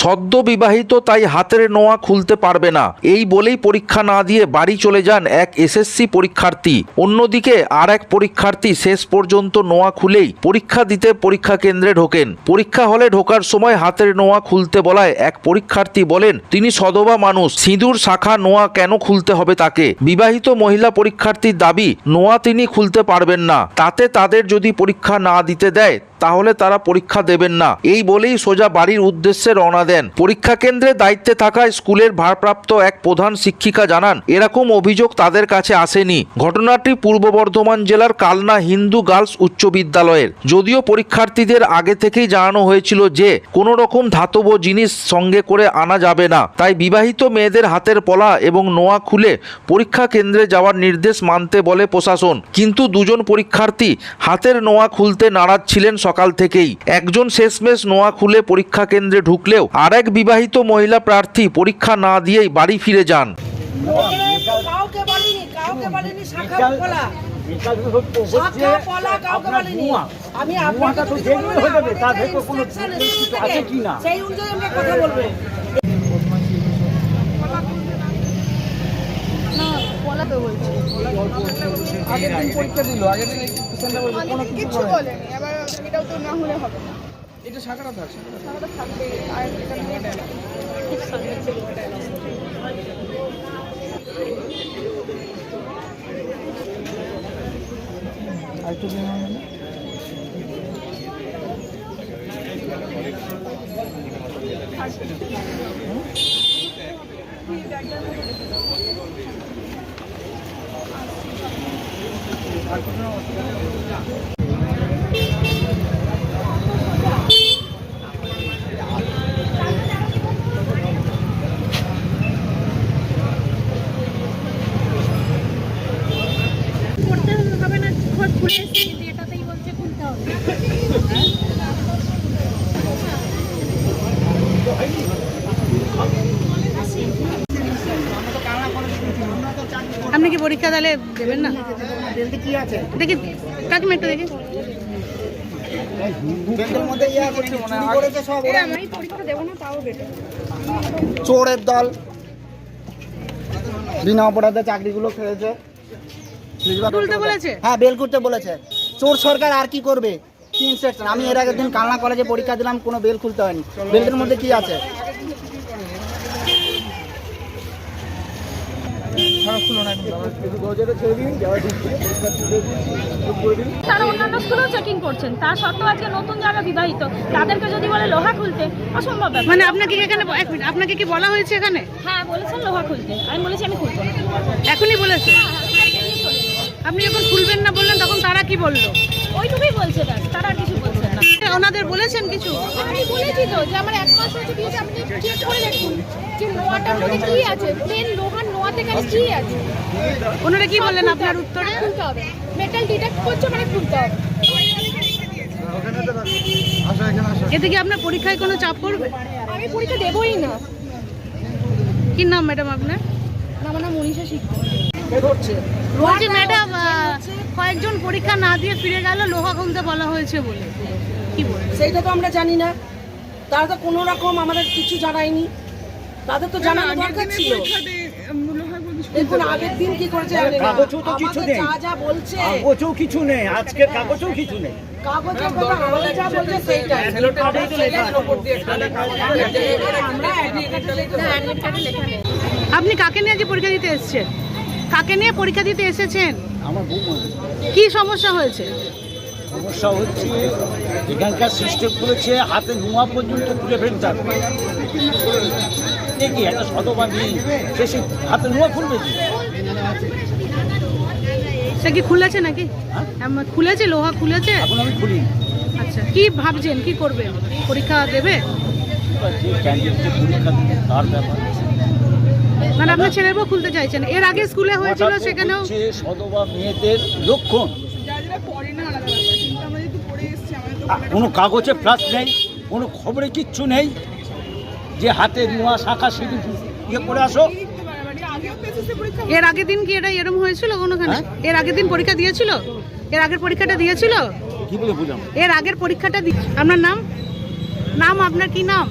সদ্য বিবাহিত তাই হাতের নোয়া খুলতে পারবে না। এই বলেই পরীক্ষা না দিয়ে বাড়ি চলে যান এক এসএসসি পরীক্ষার্থী। অন্যদিকে আর এক পরীক্ষার্থী শেষ পর্যন্ত নোয়া খুলেই পরীক্ষা দিতে পরীক্ষা কেন্দ্রে ঢোকেন। পরীক্ষা হলে ঢোকার সময় হাতের নোয়া খুলতে বলায় এক পরীক্ষার্থী বলেন, তিনি সদবা মানুষ, সিঁদুর, শাখা, নোয়া কেন খুলতে হবে তাকে? বিবাহিত মহিলা পরীক্ষার্থীর দাবি, নোয়া তিনি খুলতে পারবেন না। তাতে তাদের যদি পরীক্ষা না দিতে দেয় তাহলে তারা পরীক্ষা দেবেন না। এই বলেই সোজা বাড়ির উদ্দেশ্যে রওনা দেন। পরীক্ষা কেন্দ্রে দায়িত্বে থাকা স্কুলের ভারপ্রাপ্ত এক প্রধান শিক্ষিকা জানান, এরকম অভিযোগ তাদের কাছে আসেনি। ঘটনাটি পূর্ব বর্ধমান জেলার কালনা হিন্দু গার্লস উচ্চ বিদ্যালয়ের। যদিও পরীক্ষার্থীদের আগে থেকেই জানানো হয়েছিল যে, কোনো রকম ধাতব জিনিস সঙ্গে করে আনা যাবে না। তাই বিবাহিত মেয়েদের হাতের পলা এবং নোয়া খুলে পরীক্ষা কেন্দ্রে যাওয়ার নির্দেশ মানতে বলে প্রশাসন। কিন্তু দুজন পরীক্ষার্থী হাতের নোয়া খুলতে নারাজ ছিলেন সকাল থেকেই। একজন শেষমেশ নোয়া খুলে পরীক্ষা কেন্দ্রে ঢুকলেও আরেক বিবাহিত মহিলা প্রার্থী পরীক্ষা না দিয়েই বাড়ি ফিরে যান। আমি হয়ে? সেই অনুযায়ী আমরা কথা বলব। আগের দিন পরীক্ষা দিল আগের দিন পেশেন্টটা বলছে কোনো কিছু কিচ্ছু বলেনি এবার এটাও তো না হলে হবে না। এটা শাখাটা থাক শাখাটা থাক। তাহলে থাকবেই আর এটা নিয়ে খুব সামনে ছিল আর একটু দিন হবে না? করতে হবে না ঘর খুলে এসেছি কিন্তু এটাতেই বলছে খুলতে হবে আপনি কি পরীক্ষা তাহলে দেবেন না। দেখি কাকিমা একটু দেখি। ব্যাংকের মধ্যে ইয়ে আছে, চুরি করেছে সব ওরা। আমি পরীক্ষা দেবো না তাও বেটার চোরের দল। বিনা অপরাধে চাকরিগুলো খেয়েছে। হ্যাঁ বেল করতে বলেছে। চোর সরকার আর কি করবে? আমি এর আগের দিন কালনা কলেজে পরীক্ষা দিলাম কোনো বেল খুলতে হয়নি। বেলের মধ্যে কি আছে? তারা অন্যান্য স্কুলেও চেকিং করছেন। তা সত্ত্বেও আজকে নতুন যারা বিবাহিত তাদেরকে যদি বলে লোহা খুলতে অসম্ভব মানে আপনাকে এখানে এক মিনিট আপনাকে কি বলা হয়েছে এখানে? হ্যাঁ বলেছেন লোহা খুলতে। আমি বলেছি আমি খুলবো এখনই বলেছে? হ্যাঁ, হ্যাঁ, যাব। আপনি যখন খুলবেন না বললেন তখন তারা কি বলল? ওইটুকুই বলছে তারা আর কিছু বলছেন না ওনাদের বলেছেন কিছু। আমি বলেছি তো যে আমার এক মাস দিয়েছে আপনি চেক করে দেখুন যে নোয়াটার মধ্যে কি আছে প্লেন লোহার কি আছে। ওনারা কি বললেন আপনার উত্তরে? খুলতে হবে। মেটাল ডিটেক্ট করছে মানে খুলতে হবে। এতে কি আপনার পরীক্ষায় কোনো চাপ পড়বে? আমি পরীক্ষা দেবোই না। কি নাম ম্যাডাম আপনার? না মানে মনীষা শিক্ষক বলছি ম্যাডাম কয়েকজন পরীক্ষা না দিয়ে ফিরে গেল লোহা খুলতে বলা হয়েছে বলে। সেইটা তো আমরা জানি না। তারা তো কোনো রকম আমাদের কিছু জানায়নি। তাদের তো জানানো দরকার ছিল। দেখুন আগের দিন কি করেছে কাগজও তো কিছু নেই। যা যা বলছে। কাগজও কিছু নেই। আজকের কাগজও কিছু নেই। কাগজের কথা আমাদের যা বলছে সেইটাই। আমরা admit card এ লেখা নেই। আপনি কাকে নিয়ে আজকে পরীক্ষা দিতে এসেছেন? কাকে নিয়ে পরীক্ষা দিতে এসেছেন? আমার কি সমস্যা হয়েছে? সমস্যা হচ্ছে এখানকার সিস্টেম করেছে হাতে নোয়া পর্যন্ত খুলে ফেলতে হবে। দেখি একটা শতবা নেই সে সে হাতে নোয়া খুলবে কি? সে কি খুলেছে নাকি? এম, খুলেছে লোহা খুলেছে? এখন আমি খুলি। আচ্ছা কি ভাবছেন কি করবেন? পরীক্ষা দেবে? মানে আপনার ছেলের বউ খুলতে চাইছেন এর আগে স্কুলে হয়েছিল সেখানেও সদবা মেয়েদের লক্ষণ। কোনো কাগজে প্লাস নেই কোনো খবরে কিচ্ছু নেই। যে হাতে নোয়া শাখা সেটি ইয়ে করে আসো। এর আগের দিন কি এটা এরম হয়েছিল কোনোখানে? হ্যাঁ? এর আগের দিন পরীক্ষা দিয়েছিল? এর আগের পরীক্ষাটা দিয়েছিল? কি বলে বুঝলাম এর আগের পরীক্ষাটা দি- আপনার নাম? নাম আপনার কি নাম?